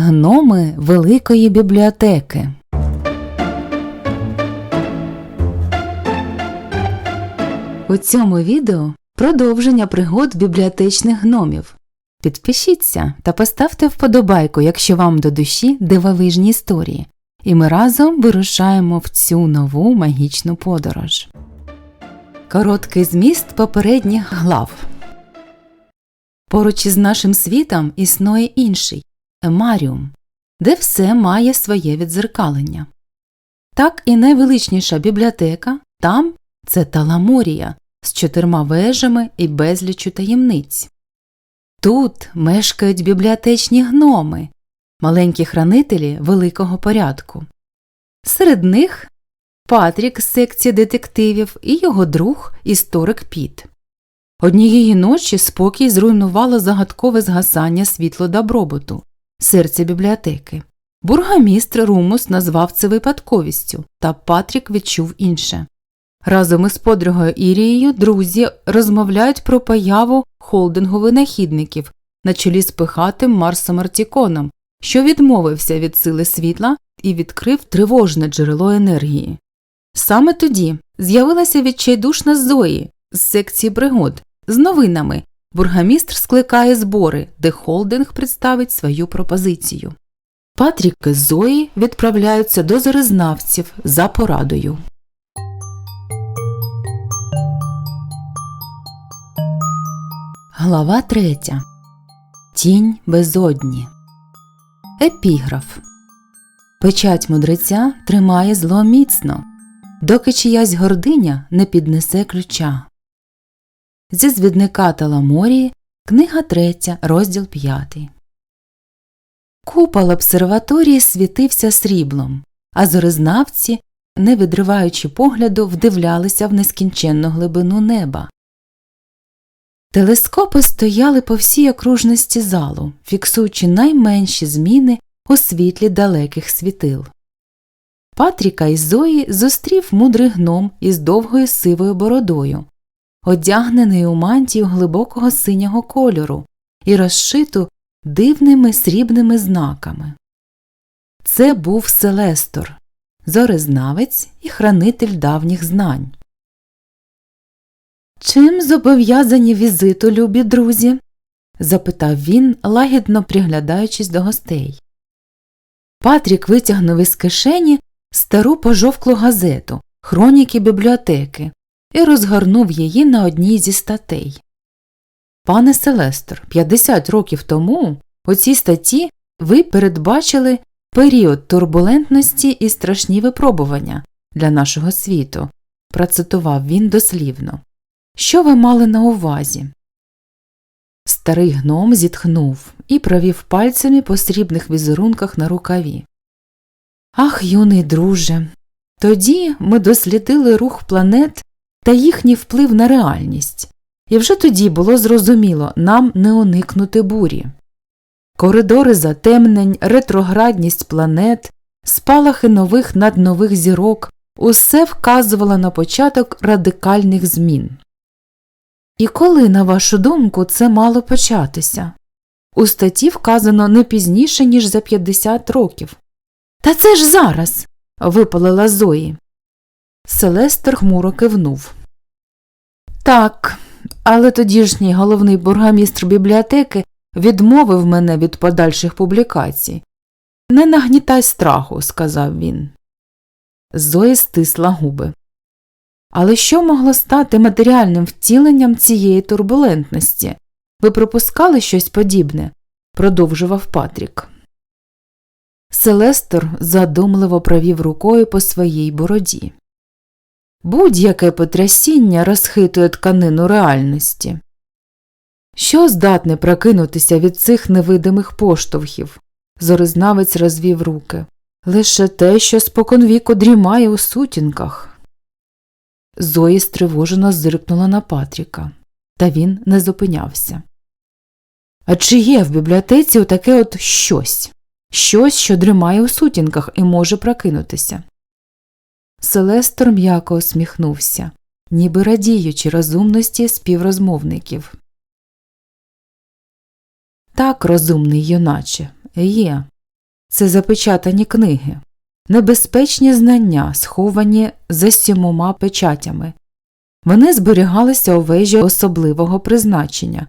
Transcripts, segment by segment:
Гноми Великої бібліотеки. У цьому відео продовження пригод бібліотечних гномів. Підпишіться та поставте вподобайку, якщо вам до душі дивовижні історії, і ми разом вирушаємо в цю нову магічну подорож. Короткий зміст попередніх глав. Поруч із нашим світом існує інший Емаріум, де все має своє відзеркалення. Так і найвеличніша бібліотека там це Таламорія з чотирма вежами і безлічу таємниць. Тут мешкають бібліотечні гноми, маленькі хранителі великого порядку. Серед них Патрік з секції детективів і його друг історик Піт. Однієї ночі спокій зруйнувало загадкове згасання світло добробуту, серця бібліотеки. Бургомістр Румус назвав це випадковістю, та Патрік відчув інше. Разом із подругою Ірією друзі розмовляють про появу холдингу винахідників на чолі з пихатим Марсом Артіконом, що відмовився від сили світла і відкрив тривожне джерело енергії. Саме тоді з'явилася відчайдушна Зої з секції пригод з новинами. Бургомістр скликає збори, де холдинг представить свою пропозицію. Патрік і Зої відправляються до зарезнавців за порадою. Глава третя. Тінь безодні. Епіграф. Печать мудреця тримає зло міцно, доки чиясь гординя не піднесе ключа. Зі звідника Таламорії, книга 3, розділ 5. Купол обсерваторії світився сріблом, а зорезнавці, не відриваючи погляду, вдивлялися в нескінченну глибину неба. Телескопи стояли по всій окружності залу, фіксуючи найменші зміни у світлі далеких світил. Патріка і Зої зустрів мудрий гном із довгою сивою бородою, одягнений у мантію глибокого синього кольору і розшиту дивними срібними знаками. Це був Селестор, зорезнавець і хранитель давніх знань. Чим зобов'язані візиту, любі друзі? запитав він, лагідно приглядаючись до гостей. Патрік витягнув із кишені стару пожовклу газету Хроніки бібліотеки і розгорнув її на одній зі статей. Пане Селестер, 50 років тому у цій статті ви передбачили період турбулентності і страшні випробування для нашого світу, процитував він дослівно. Що ви мали на увазі? Старий гном зітхнув і провів пальцями по срібних візерунках на рукаві. Ах, юний друже. Тоді ми дослідили рух планет та їхній вплив на реальність, і вже тоді було зрозуміло нам не уникнути бурі. Коридори затемнень, ретроградність планет, спалахи нових наднових зірок усе вказувало на початок радикальних змін. І коли, на вашу думку, це мало початися? У статті вказано не пізніше, ніж за 50 років. Та це ж зараз. випалила Зої. Селестер хмуро кивнув. Так, але тодішній головний бургомістр бібліотеки відмовив мене від подальших публікацій. Не нагнітай страху, сказав він. Зоя стисла губи. Але що могло стати матеріальним втіленням цієї турбулентності? Ви пропускали щось подібне? продовжував Патрік. Селестор задумливо провів рукою по своїй бороді. Будь-яке потрясіння розхитує тканину реальності. Що здатне прокинутися від цих невидимих поштовхів? Зорезнавець розвів руки. Лише те, що споконвіку дрімає у сутінках. Зої стривожено зиркнула на Патріка, та він не зупинявся. А чи є в бібліотеці отаке от щось? Щось, що дрімає у сутінках і може прокинутися. Селестор м'яко усміхнувся, ніби радіючи розумності співрозмовників. Так, розумний юначе, є. це запечатані книги, небезпечні знання, сховані за сімома печатями. Вони зберігалися у вежі особливого призначення,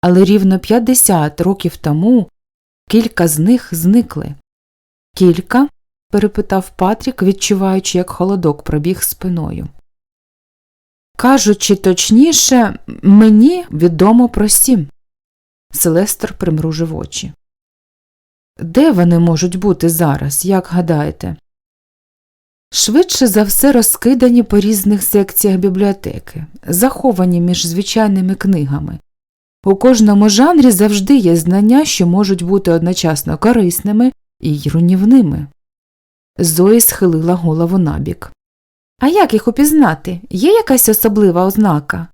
але рівно 50 років тому кілька з них зникли. Кілька? Перепитав Патрік, відчуваючи, як холодок пробіг спиною. Кажучи точніше, мені відомо про сім. Селестер примружив очі. Де вони можуть бути зараз, як гадаєте? Швидше за все розкидані по різних секціях бібліотеки, заховані між звичайними книгами. У кожному жанрі завжди є знання, що можуть бути одночасно корисними і руйнівними. Зої схилила голову набік. А як їх упізнати? Є якась особлива ознака?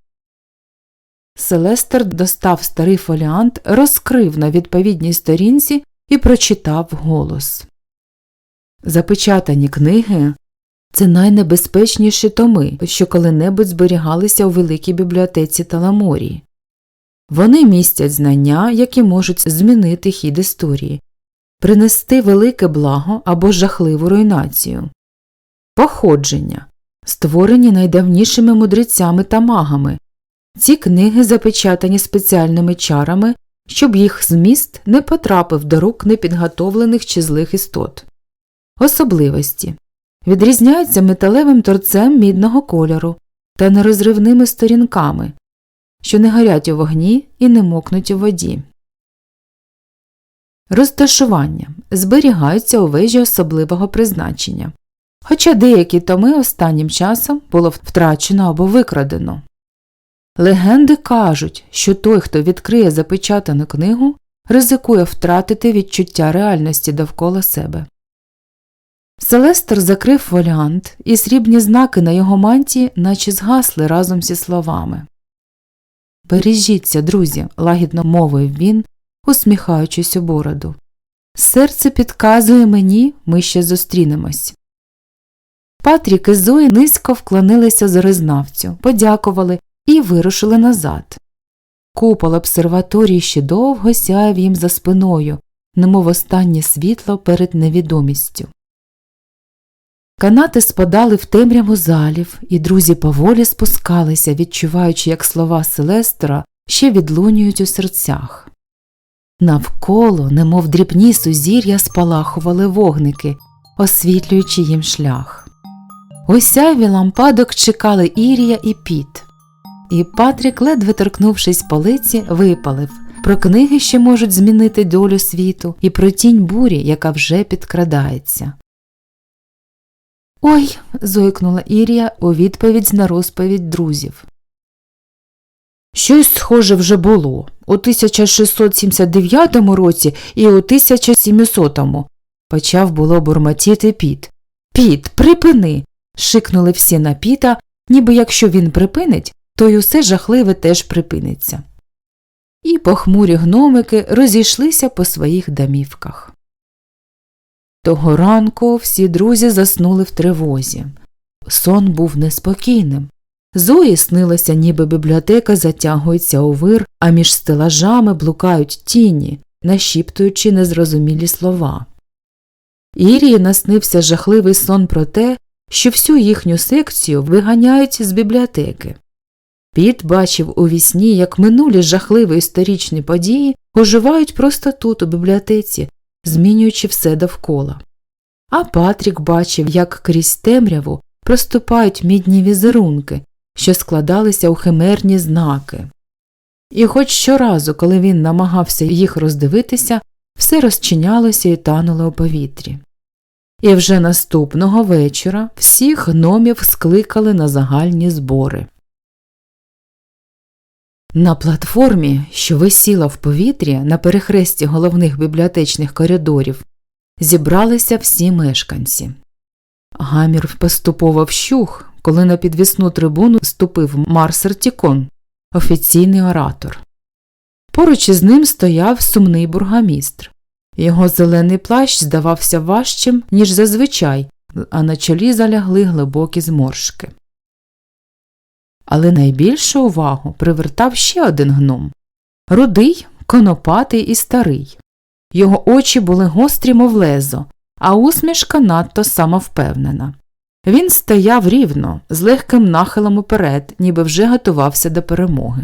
Селестер достав старий фоліант, розкрив на відповідній сторінці і прочитав голос. Запечатані книги це найнебезпечніші томи, що коли-небудь зберігалися у великій бібліотеці Таламорії. Вони містять знання, які можуть змінити хід історії, принести велике благо або жахливу руйнацію. Походження, створені найдавнішими мудрецями та магами. Ці книги запечатані спеціальними чарами, щоб їх зміст не потрапив до рук непідготовлених чи злих істот. Особливості відрізняються металевим торцем мідного кольору та нерозривними сторінками, що не горять у вогні і не мокнуть у воді. Розташування зберігаються у вежі особливого призначення, хоча деякі томи останнім часом було втрачено або викрадено. Легенди кажуть, що той, хто відкриє запечатану книгу, ризикує втратити відчуття реальності довкола себе. Селестер закрив фоліант, і срібні знаки на його мантії наче згасли разом зі словами. Бережіться, друзі, лагідно мовив він, усміхаючись у бороду. Серце підказує мені, ми ще зустрінемось. Патрік і Зої низько вклонилися зоризнавцю, подякували і вирушили назад. Купол обсерваторії ще довго сяяв їм за спиною, немов останнє світло перед невідомістю. Канати спадали в темряву залів, і друзі поволі спускалися, відчуваючи, як слова Селестера ще відлунюють у серцях. Навколо, немов дрібні сузір'я, спалахували вогники, освітлюючи їм шлях. У лампадок чекали Ірія і Піт. І Патрік, ледве торкнувшись полиці, випалив про книги, що можуть змінити долю світу, і про тінь бурі, яка вже підкрадається. Ой. зойкнула Ірія у відповідь на розповідь друзів. Щось схоже вже було у 1679 році і у 1700, почав було бурмотіти піт. Піт, припини. шикнули всі на піта, ніби якщо він припинить, то й усе жахливе теж припиниться. І похмурі гномики розійшлися по своїх домівках. Того ранку всі друзі заснули в тривозі. Сон був неспокійним. Зої снилося, ніби бібліотека затягується у вир, а між стелажами блукають тіні, нашіптуючи незрозумілі слова. Ірії наснився жахливий сон про те, що всю їхню секцію виганяють з бібліотеки. Піт бачив у вісні, як минулі жахливі історичні події оживають просто тут, у бібліотеці, змінюючи все довкола. А Патрік бачив, як крізь темряву проступають мідні візерунки, що складалися у химерні знаки. І хоч щоразу, коли він намагався їх роздивитися, все розчинялося і тануло у повітрі. І вже наступного вечора всіх гномів скликали на загальні збори. На платформі, що висіла в повітрі на перехресті головних бібліотечних коридорів, зібралися всі мешканці. Гамір поступово вщух, коли на підвісну трибуну ступив Марсер Тікон, офіційний оратор. Поруч із ним стояв сумний бургамістр. Його зелений плащ здавався важчим, ніж зазвичай, а на чолі залягли глибокі зморшки. Але найбільшу увагу привертав ще один гном рудий, конопатий і старий. Його очі були гострі, мов лезо, а усмішка надто самовпевнена. Він стояв рівно, з легким нахилом уперед, ніби вже готувався до перемоги.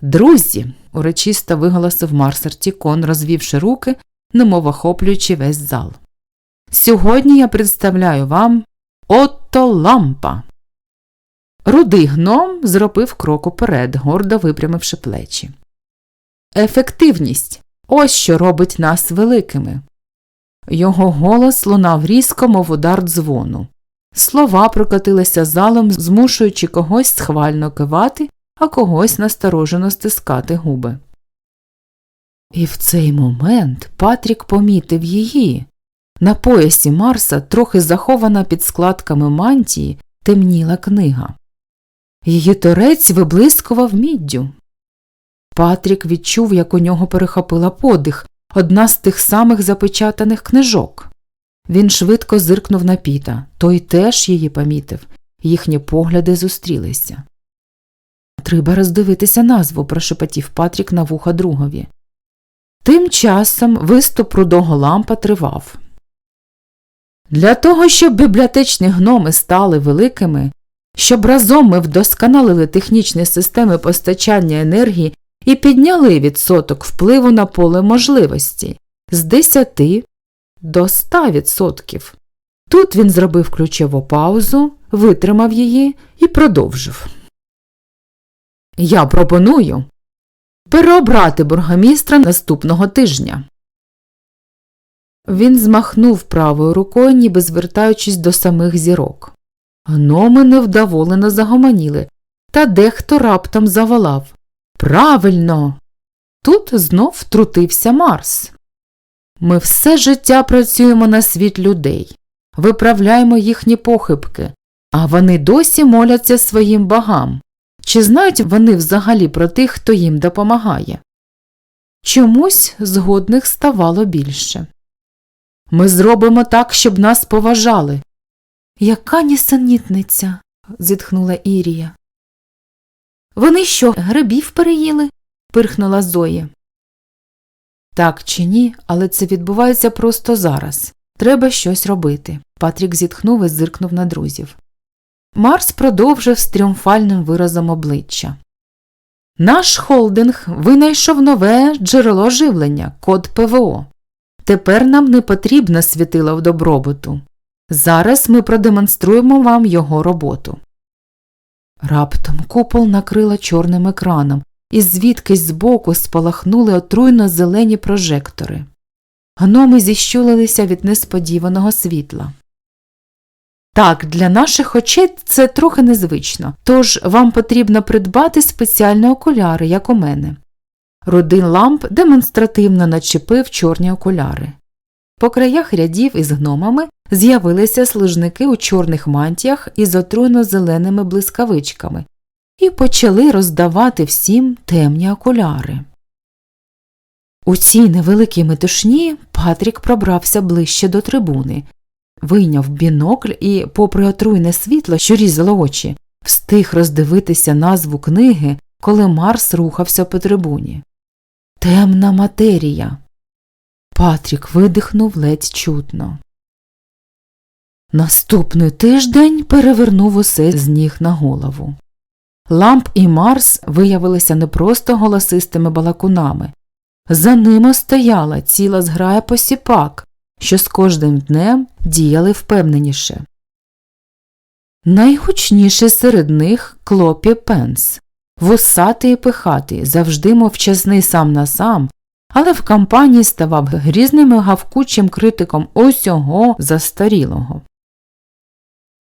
Друзі, урочисто виголосив Марсер Тікон, розвівши руки, немов охоплюючи весь зал. Сьогодні я представляю вам Отто Лампа. Рудий гном зробив крок уперед, гордо випрямивши плечі. Ефективність ось що робить нас великими. Його голос лунав різко, мов удар дзвону. Слова прокотилися залом, змушуючи когось схвально кивати, а когось насторожено стискати губи. І в цей момент Патрік помітив її. На поясі Марса, трохи захована під складками мантії, темніла книга. Її торець виблискував міддю. Патрік відчув, як у нього перехопила подих, одна з тих самих запечатаних книжок. Він швидко зиркнув на піта, той теж її помітив, їхні погляди зустрілися. Треба роздивитися назву, прошепотів Патрік на вуха другові. Тим часом виступ рудого лампа тривав. Для того, щоб бібліотечні гноми стали великими, щоб разом ми вдосконалили технічні системи постачання енергії і підняли відсоток впливу на поле можливості з 10 до 100%. Тут він зробив ключову паузу, витримав її і продовжив. Я пропоную переобрати бургомістра наступного тижня. Він змахнув правою рукою, ніби звертаючись до самих зірок. Гноми невдоволено загомоніли, та дехто раптом заволав. Правильно. Тут знов втрутився Марс. Ми все життя працюємо на світ людей, виправляємо їхні похибки, а вони досі моляться своїм богам. Чи знають вони взагалі про тих, хто їм допомагає? Чомусь згодних ставало більше. Ми зробимо так, щоб нас поважали. Яка нісенітниця. зітхнула Ірія. Вони що, грибів переїли? пирхнула Зоя. Так чи ні, але це відбувається просто зараз. Треба щось робити. Патрік зітхнув і зиркнув на друзів. Марс продовжив з тріумфальним виразом обличчя. Наш холдинг винайшов нове джерело живлення, код ПВО. Тепер нам не потрібне світило в добробуту. Зараз ми продемонструємо вам його роботу. Раптом купол накрила чорним екраном, і звідкись збоку спалахнули отруйно зелені прожектори. Гноми зіщулилися від несподіваного світла. Так, для наших очей це трохи незвично, тож вам потрібно придбати спеціальні окуляри, як у мене. Рудин ламп демонстративно начепив чорні окуляри. По краях рядів із гномами з'явилися служники у чорних мантіях із отруйно зеленими блискавичками і почали роздавати всім темні окуляри. У цій невеликій метушні Патрік пробрався ближче до трибуни, вийняв бінокль і, попри отруйне світло, що різало очі, встиг роздивитися назву книги, коли Марс рухався по трибуні. Темна матерія. Патрік видихнув ледь чутно. Наступний тиждень перевернув усе з ніг на голову. Ламп і Марс виявилися не просто голосистими балакунами. За ними стояла ціла зграя посіпак, що з кожним днем діяли впевненіше. Найгучніший серед них Клопі Пенс, вусатий і пихатий, завжди мовчазний сам на сам, але в кампанії ставав грізним і гавкучим критиком усього застарілого.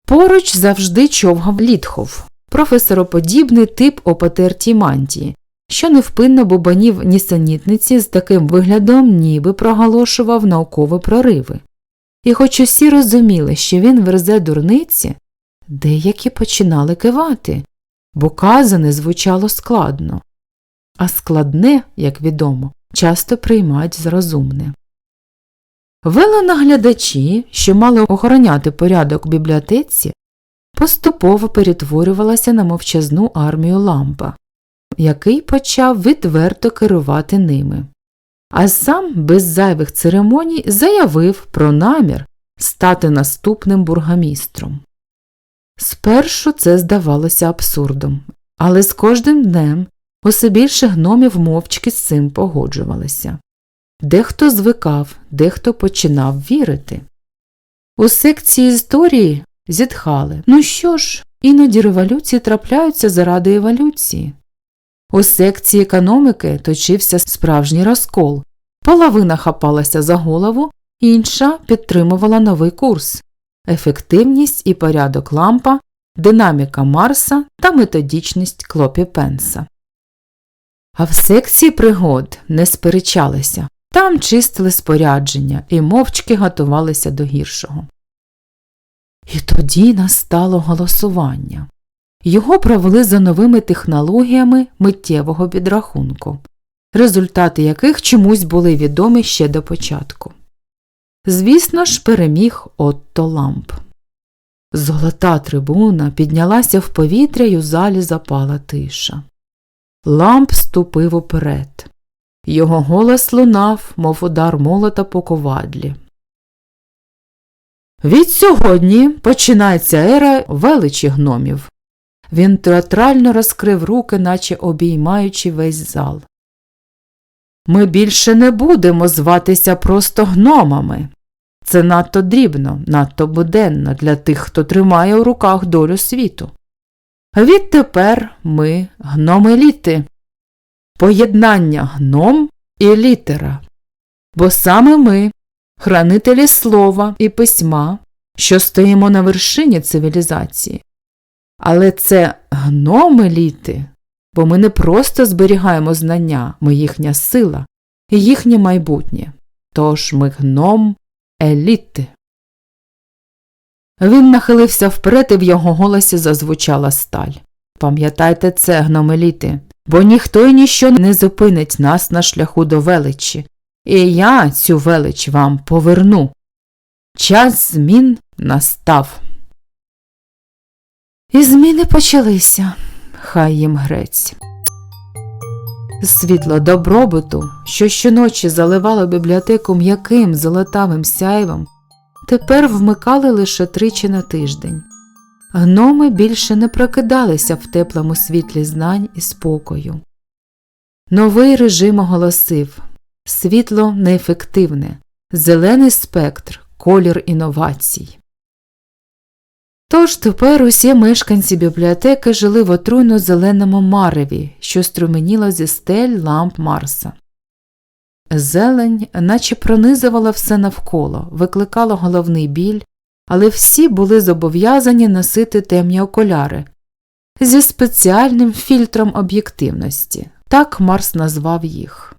Поруч завжди човгав літхов, професороподібний тип о потертій мантії, що невпинно бубанів нісенітниці з таким виглядом, ніби проголошував наукові прориви. І хоч усі розуміли, що він верзе дурниці, деякі починали кивати, бо казане звучало складно, а складне, як відомо, часто приймають за розумне. Велонаглядачі, що мали охороняти порядок у бібліотеці, поступово перетворювалася на мовчазну армію лампа, який почав відверто керувати ними. а сам без зайвих церемоній заявив про намір стати наступним бургомістром. Спершу це здавалося абсурдом, але з кожним днем усе більше гномів мовчки з цим погоджувалися. Дехто звикав, дехто починав вірити. У секції історії зітхали ну що ж, іноді революції трапляються заради еволюції. У секції економіки точився справжній розкол. Половина хапалася за голову, інша підтримувала новий курс ефективність і порядок лампа, динаміка Марса та методичність Клопі Пенса. А в секції пригод не сперечалися, там чистили спорядження і мовчки готувалися до гіршого. І тоді настало голосування. Його провели за новими технологіями миттєвого підрахунку, результати яких чомусь були відомі ще до початку. Звісно ж, переміг Отто Ламп. Золота трибуна піднялася в повітря й у залі запала тиша. Ламп ступив уперед. Його голос лунав, мов удар молота по ковадлі. Від сьогодні починається ера величі гномів. Він театрально розкрив руки, наче обіймаючи весь зал. Ми більше не будемо зватися просто гномами. Це надто дрібно, надто буденно для тих, хто тримає у руках долю світу. Відтепер ми гномеліти, поєднання гном і літера. Бо саме ми, хранителі слова і письма, що стоїмо на вершині цивілізації. Але це гномеліти, бо ми не просто зберігаємо знання, ми їхня сила і їхнє майбутнє. Тож ми гном еліти. Він нахилився вперед і в його голосі зазвучала сталь. Пам'ятайте це, гномеліти, бо ніхто і ніщо не зупинить нас на шляху до величі, і я цю велич вам поверну. Час змін настав. І зміни почалися, хай їм грець. Світло добробуту, що щоночі заливало бібліотеку м'яким золотавим сяйвом, тепер вмикали лише тричі на тиждень. Гноми більше не прокидалися в теплому світлі знань і спокою. Новий режим оголосив світло неефективне, зелений спектр, колір інновацій. Тож тепер усі мешканці бібліотеки жили в отруйно зеленому мареві, що струменіло зі стель ламп Марса. Зелень, наче пронизувала все навколо, викликала головний біль, але всі були зобов'язані носити темні окуляри зі спеціальним фільтром об'єктивності так Марс назвав їх.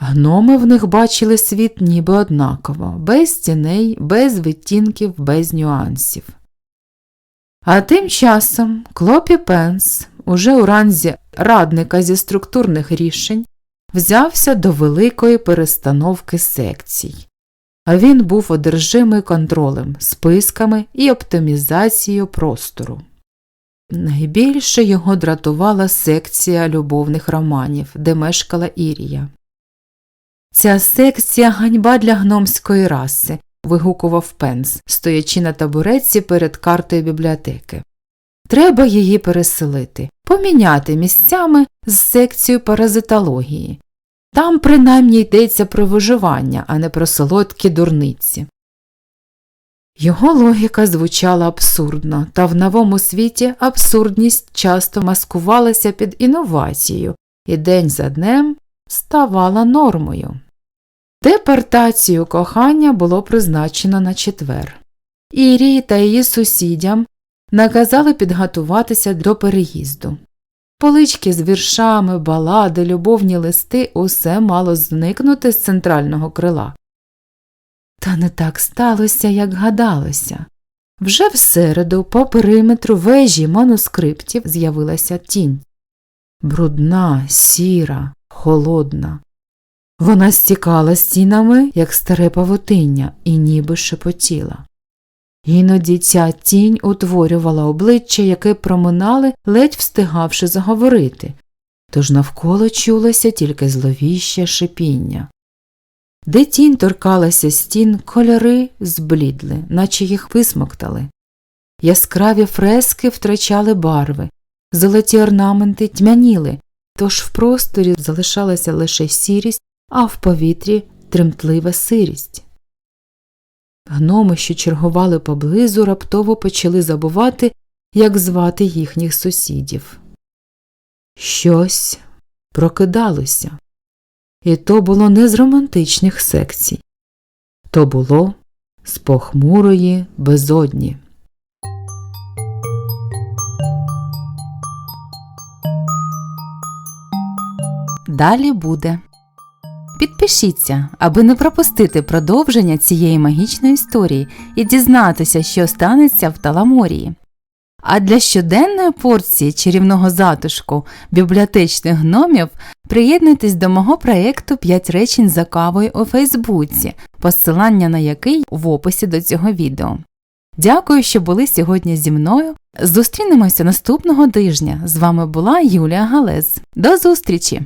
Гноми в них бачили світ ніби однаково, без тіней, без відтінків, без нюансів. А тим часом Клопі Пенс, уже у ранзі радника зі структурних рішень, взявся до великої перестановки секцій. А він був одержимий контролем, списками і оптимізацією простору. Найбільше його дратувала секція любовних романів, де мешкала Ірія. Ця секція ганьба для гномської раси, вигукував Пенс, стоячи на табуретці перед картою бібліотеки. Треба її переселити, поміняти місцями з секцією паразитології. Там принаймні йдеться про виживання, а не про солодкі дурниці. Його логіка звучала абсурдно, та в новому світі абсурдність часто маскувалася під інновацією і день за днем ставала нормою. Депортацію кохання було призначено на четвер. Ірії та її сусідям наказали підготуватися до переїзду. Полички з віршами, балади, любовні листи усе мало зникнути з центрального крила. Та не так сталося, як гадалося. Вже в середу по периметру вежі манускриптів з'явилася тінь. Брудна, сіра, холодна. Вона стікала стінами, як старе павутиння, і ніби шепотіла. Іноді ця тінь утворювала обличчя, яке проминали, ледь встигавши заговорити, тож навколо чулося тільки зловіще шипіння. Де тінь торкалася стін, кольори зблідли, наче їх висмоктали. Яскраві фрески втрачали барви, золоті орнаменти тьмяніли, тож в просторі залишалася лише сірість, а в повітрі тремтлива сирість. Гноми, що чергували поблизу, раптово почали забувати, як звати їхніх сусідів. Щось прокидалося, і то було не з романтичних секцій, то було з похмурої безодні. Далі буде. Підпишіться, аби не пропустити продовження цієї магічної історії і дізнатися, що станеться в Таламорії. А для щоденної порції чарівного затишку бібліотечних гномів приєднуйтесь до мого проєкту «5 речень за кавою у Фейсбуці, посилання на який в описі до цього відео. Дякую, що були сьогодні зі мною. Зустрінемося наступного тижня. З вами була Юлія Галез. До зустрічі!